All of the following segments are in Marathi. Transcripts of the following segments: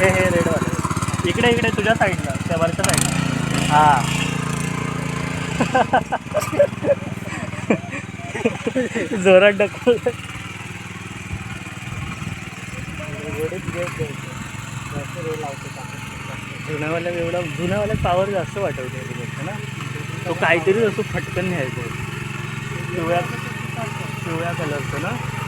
हे हे रेडवाले इकडे इकडे तुझ्या साईडला त्या वरच्या साईडला. हा. जोरात डकल जुन्यावाल्या एवढा जुन्यावाल्या पावर जास्त वाटवते ना? तो काहीतरी असं फटकन न्यायचं. पिवळ्या पिवळ्या कलरचं ना?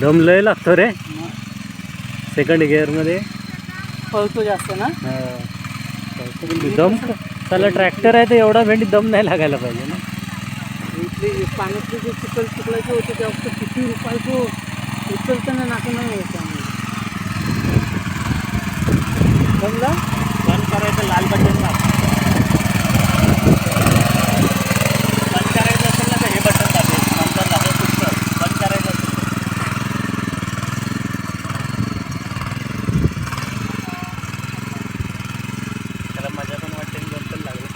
दम लय लागतो रे. सेकंड गिअरमध्ये पळतो जास्त ना? दम त्याला ट्रॅक्टर आहे तर एवढा भेंडी दम नाही लागायला पाहिजे ना. इथली पाण्यातले जे चिखल चिखलाचे होते ते फक्त किती रुपयाचं. उचलताना नाका नाही होत त्यामुळे जमला बंद करायचं लाल बटन दाब बंद करायचं असेल ना तर हे बटन दाबेल नंतर दाबेल पुढचं बंद करायचं असेल तर. त्याला मजा पण वाटते आणि गप पण लागेल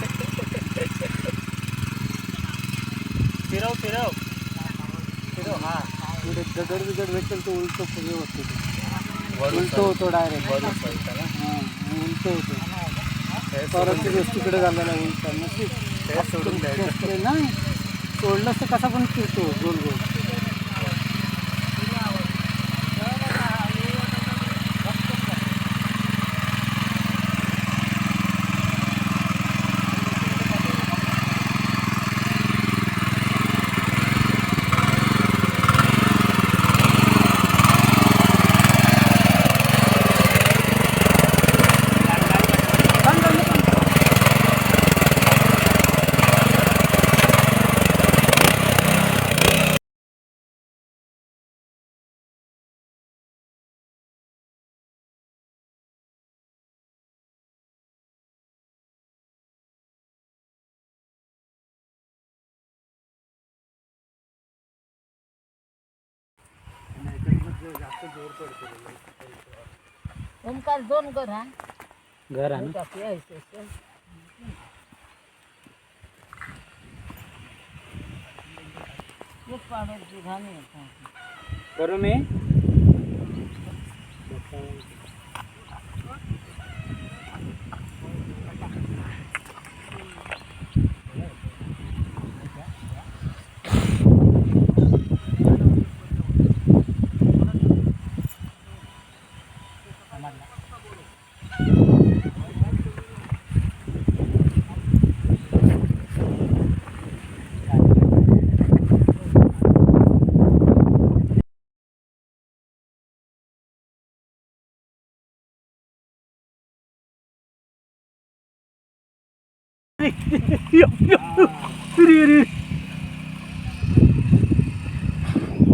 फिरव फिरव. फिरव हा. पुढे दगड बिगड भेटेल तो उलटो पुढे होतो तो. वरून उलटो होतो डायरेक्ट. हां उलटो होतो. परत सोडून ते गोष्टीकडे झालेला उलटा. नशीब. सोडून द्यायचं. असते ना सोडलं तर कसा पण फिरतो? गोल गोल. ओमकार दोन कर हा घर ना. एक घाणी आहे. करू मी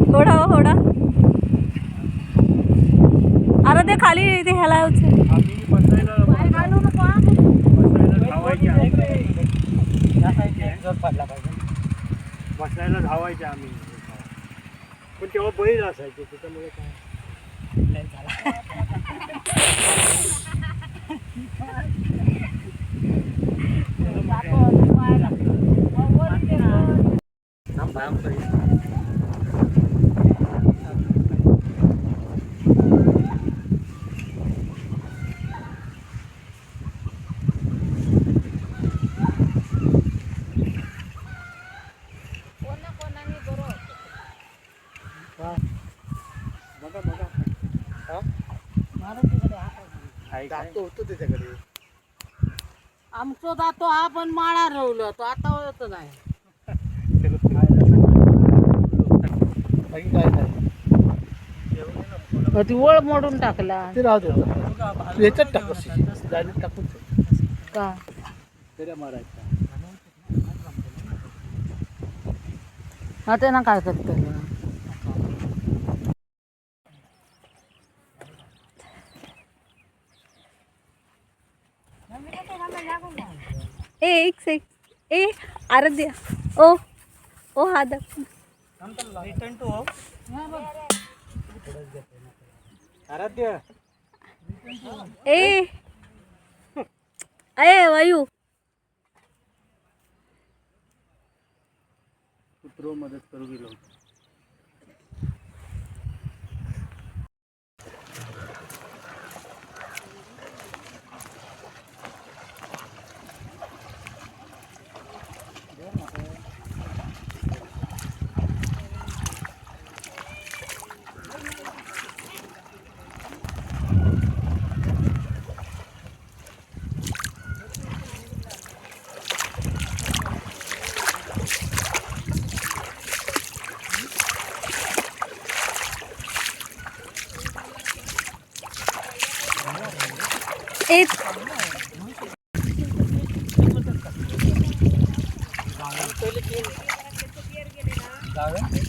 होडा हो होडा अरे ते खाली ते ह्याला उचल. बसायला धावायचे आम्ही पण तेव्हा बैल असायचे त्याच्यामुळे काय झाला बघा बघा हा मारा तिकडे आमचं जातो हा पण माळा रवलो तो आता होत नाही. बाकी काय नाही ती वळ मोडून टाकला. ते राहू दे. तू याच्यात टाक जाळीत टाकून ठेव. का? फेऱ्या मारायचा हा त्यांना काय करतो? ए एक सेक ए आराध्या. ओ ओ हा रिटर्न टू आराध्य. ए. ए वायू. कुत्रो मदत करू गेलो. होतो ए